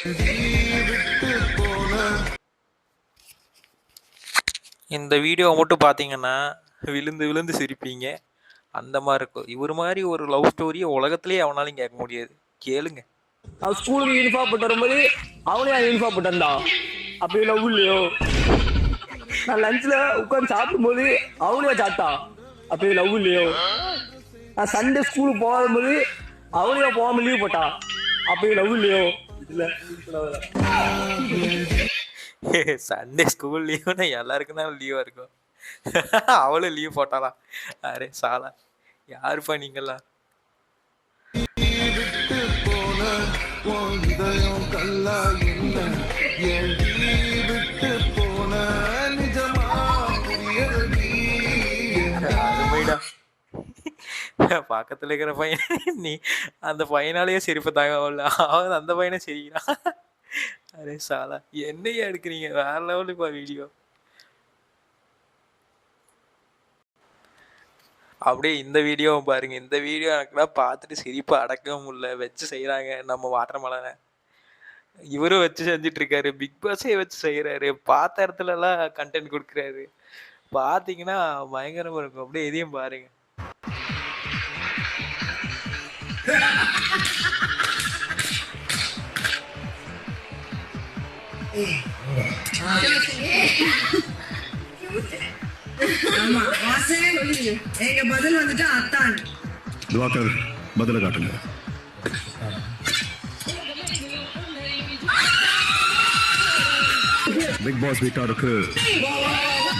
இந்த வீடியோவை மட்டும் பார்த்தீங்கன்னா விழுந்து விழுந்து சிரிப்பீங்க. அந்த மாதிரி இருக்கும். இவர் மாதிரி ஒரு லவ் ஸ்டோரியை உலகத்திலேயே அவனாலையும் கேட்க முடியாது. கேளுங்க. அவன் ஸ்கூலுக்கு யூனிஃபார்ம் போட்டு வரும்போது அவனே யூனிஃபார்ம் போட்டு வந்தான். அப்படி லவ் இல்லையோ? நான் லஞ்சில் உட்காந்து சாப்பிடும்போது அவனே சாப்பிட்டான். அப்படி லவ் இல்லையோ? நான் சண்டே ஸ்கூலுக்கு போகும்போது அவனே போகாமல் லீவ் போட்டான். அப்படி லவ் இல்லையோ? சண்டே ஸ்கூல் லீவுனா எல்லாருக்கும் தான் லீவாக இருக்கும். அவளும் லீவ் போட்டாலாம் அரே சாலா யாருப்பா நீங்களாம் இதயம் கல்லா என்ன என் விட்டு பக்கத்துல இருக்கிற பையன் நீ அந்த பையனாலேயே சிரிப்பு தாங்க அவன் அந்த பையனை சிரிக்கிறான். அரே சாலா என்னையா எடுக்கிறீங்க? வேற லெவலுப்பா வீடியோ அப்படியே இந்த வீடியோவும் பாருங்க. இந்த வீடியோ எனக்குலாம் பார்த்துட்டு சிரிப்பு அடக்கவே முடியல வச்சு செய்கிறாங்க நம்ம வாட்டர் மலனை இவரும் வச்சு செஞ்சுட்டு இருக்காரு பிக் பாஸே வச்சு செய்கிறாரு பார்த்த இடத்துலலாம் கண்டென்ட் கொடுக்குறாரு. பார்த்தீங்கன்னா பயங்கரமாக இருக்கும். அப்படியே இதையும் பாருங்க. ஆமா வாசகன் எங்க பதில் வந்துட்டு அத்தான். திவாகர் பதில காட்டுங்க. பிக் பாஸ் வீட்டாருக்கு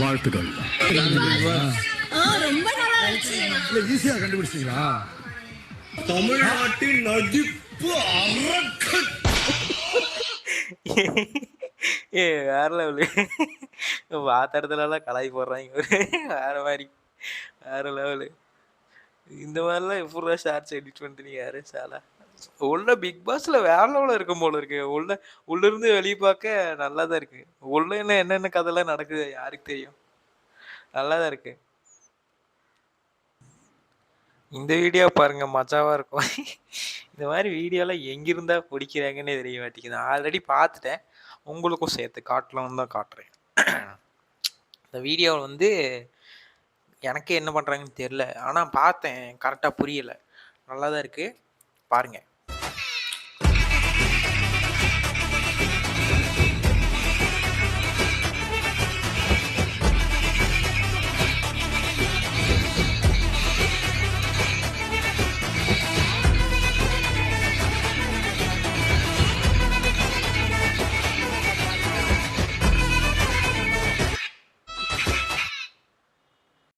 வாழ்த்துக்கள். ஈஸியா கண்டுபிடிச்சீங்களா தமிழ்நாட்டின் நடிப்பு ஏ வேற லெவலு பாத்திரத்துலலாம் இடத்துலலாம் கலாய் போடுறாங்க வேற மாதிரி. வேற லெவலு இந்த மாதிரிலாம் எப்படா ஷார்ட்ஸ் எடிட் பண்ணுறீங்க யாரு? சாலா உள்ள பிக் பாஸ்ல வேற லெவலில் இருக்கும் போல இருக்கு. உள்ள உள்ள இருந்து வெளியே பார்க்க நல்லா தான் இருக்கு. உள்ள என்ன என்னென்ன கதைலாம் நடக்குது யாருக்கு தெரியும்? நல்லா தான் இருக்கு. இந்த வீடியோ பாருங்க மஜாவா இருக்கும். இந்த மாதிரி வீடியோலாம் எங்கிருந்தா பிடிக்கிறாங்கன்னே தெரிய மாட்டேங்குது. ஆல்ரெடி பார்த்துட்டேன். உங்களுக்கும் சேர்த்து காட்டலாம்னு தான் காட்டுறேன். இந்த வீடியோவில் வந்து எனக்கே என்ன பண்ணுறாங்கன்னு தெரில ஆனால் பார்த்தேன். கரெக்டாக புரியலை. நல்லா தான் இருக்குது பாருங்கள்